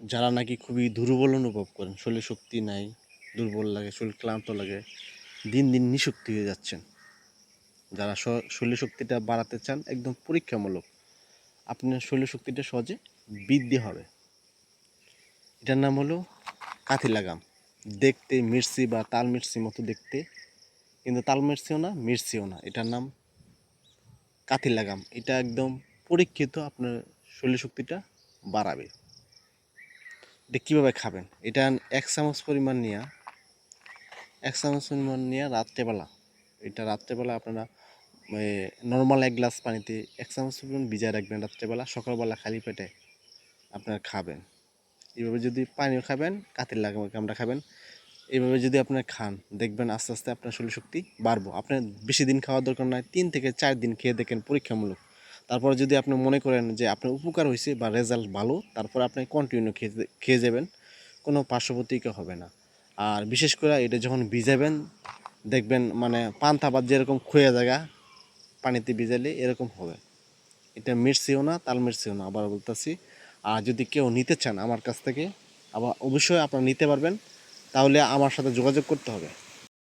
যারা নাকি খুবই দুর্বল অনুভব করেন, শরীরে শক্তি নাই, দুর্বল লাগে, শরীর ক্লান্ত লাগে, দিন দিন নিশক্তি হয়ে যাচ্ছেন। যারা শরীর শক্তিটা বাড়াতে চান, একদম পরীক্ষামূলক আপনার শরীর শক্তিটা সহজে বৃদ্ধি হবে। এটার নাম হলো কাথি লাগাম দেখতে মির্চি বা তাল মির্চি মতো দেখতে, কিন্তু তাল মির্সিও না মির্সিও না। এটার নাম কাথি লাগাম এটা একদম পরীক্ষিত আপনার শরীর শক্তিটা বাড়াবে। এটা কীভাবে খাবেন? এটা এক চামচ পরিমাণ নিয়ে, এক চামচ পরিমাণ নিয়ে রাত্রেবেলা, এটা রাত্রেবেলা আপনারা নর্মাল এক গ্লাস পানিতে এক চামচ পরিমাণ ভিজায় রাখবেন রাত্রেবেলা, সকালবেলা খালি পেটে আপনারা খাবেন। এইভাবে যদি পানিও খাবেন কাতের লাগাম আমরা খাবেন এইভাবে যদি আপনার খান, দেখবেন আস্তে আস্তে আপনার শরীর শক্তি বাড়বো। আপনার বেশি দিন খাওয়ার দরকার নয় তিন থেকে চার দিন খেয়ে দেখেন পরীক্ষামূলক। তারপরে যদি আপনি মনে করেন যে আপনার উপকার হয়েছে বা রেজাল্ট ভালো, তারপর আপনি কন্টিনিউ খেয়ে খেয়ে যাবেন, কোনো পার্শ্বপ্রতিক্রিয়া হবে না। আর বিশেষ করে এটা যখন ভিজাবেন, দেখবেন মানে পান্তা ভাত যেরকম খুয়ে জায়গা, পানিতে ভিজালে এরকম হবে। এটা মির্চিও না, তাল মির্চিও না, আবার বলতেছি। আর যদি কেউ নিতে চান আমার কাছ থেকে, আবার অবশ্যই আপনারা নিতে পারবেন, তাহলে আমার সাথে যোগাযোগ করতে হবে।